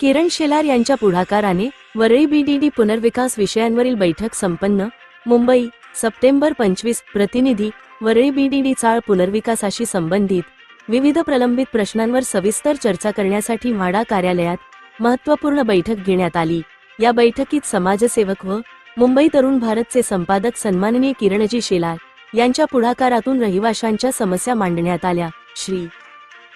किरण शेलार यांच्या पुढाकाराने वरळी बीडीडी पुनर्विकास विषयांवरील बैठक संपन्न. मुंबई सप्टेंबर पंचवीस प्रतिनिधी वरळी बीडीडी चाळ पुनर्विकासाशी संबंधित विविध प्रलंबित प्रश्नांवर सविस्तर चर्चा करण्यासाठी म्हाडा कार्यालयात महत्त्वपूर्ण बैठक घेण्यात आली. या बैठकीत समाजसेवक व मुंबई तरुण भारतचे संपादक सन्माननीय किरणजी शेलार यांच्या पुढाकारातून रहिवाशांच्या समस्या मांडण्यात आल्या. श्री.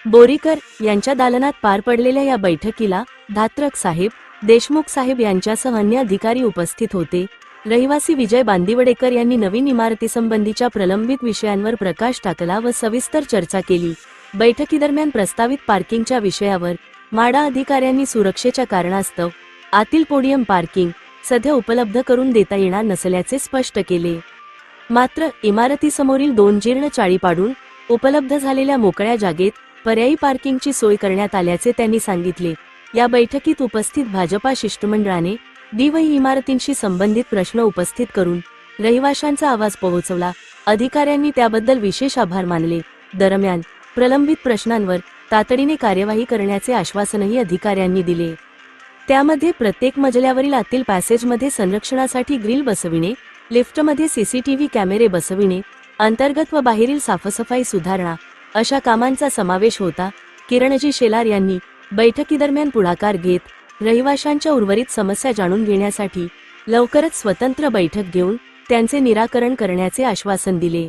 बोरीकर यांच्या दालनात पार पडलेल्या या बैठकीला धात्रक साहेब देशमुख साहेब यांच्यासह अन्य अधिकारी उपस्थित होते. रहिवासी विजय बांदिवडेकर यांनी नवीन इमारतीसंबंधीच्या प्रलंबित विषयांवर प्रकाश टाकला व सविस्तर चर्चा केली. बैठकीदरम्यान प्रस्तावित पार्किंगच्या विषयावर माडा अधिकाऱ्यांनी सुरक्षेच्या कारणास्तव आतील पोडियम पार्किंग सध्या उपलब्ध करून देता येणार नसल्याचे स्पष्ट केले. मात्र इमारतीसमोरील दोन जीर्ण चाळी पाडून उपलब्ध झालेल्या मोकळ्या जागेत पर्यायी पार्किंगची सोय करण्यात आल्याचे त्यांनी सांगितले. या बैठकीत उपस्थित भाजपा शिष्टमंडळाने दिवई व इमारतींशी संबंधित प्रश्न उपस्थित करून रहिवाशांचा आवाज पोहोचवला. अधिकाऱ्यांनी त्याबद्दल विशेष आभार मानले. दरम्यान प्रलंबित प्रश्नांवर तातडीने कार्यवाही करण्याचे आश्वासनही अधिकाऱ्यांनी दिले. त्यामध्ये प्रत्येक मजल्यावरील आतील पॅसेजमध्ये संरक्षणासाठी ग्रिल बसविणे लिफ्टमध्ये सीसीटीव्ही कॅमेरे बसविणे अंतर्गत व बाहेरील साफसफाई सुधारणा अशा कामांचा समावेश होता. किरणजी शेलार यांनी बैठकीदरम्यान पुढाकार घेत रहिवाशांच्या उर्वरित समस्या जाणून घेण्यासाठी लवकरच स्वतंत्र बैठक घेऊन त्यांचे निराकरण करण्याचे आश्वासन दिले.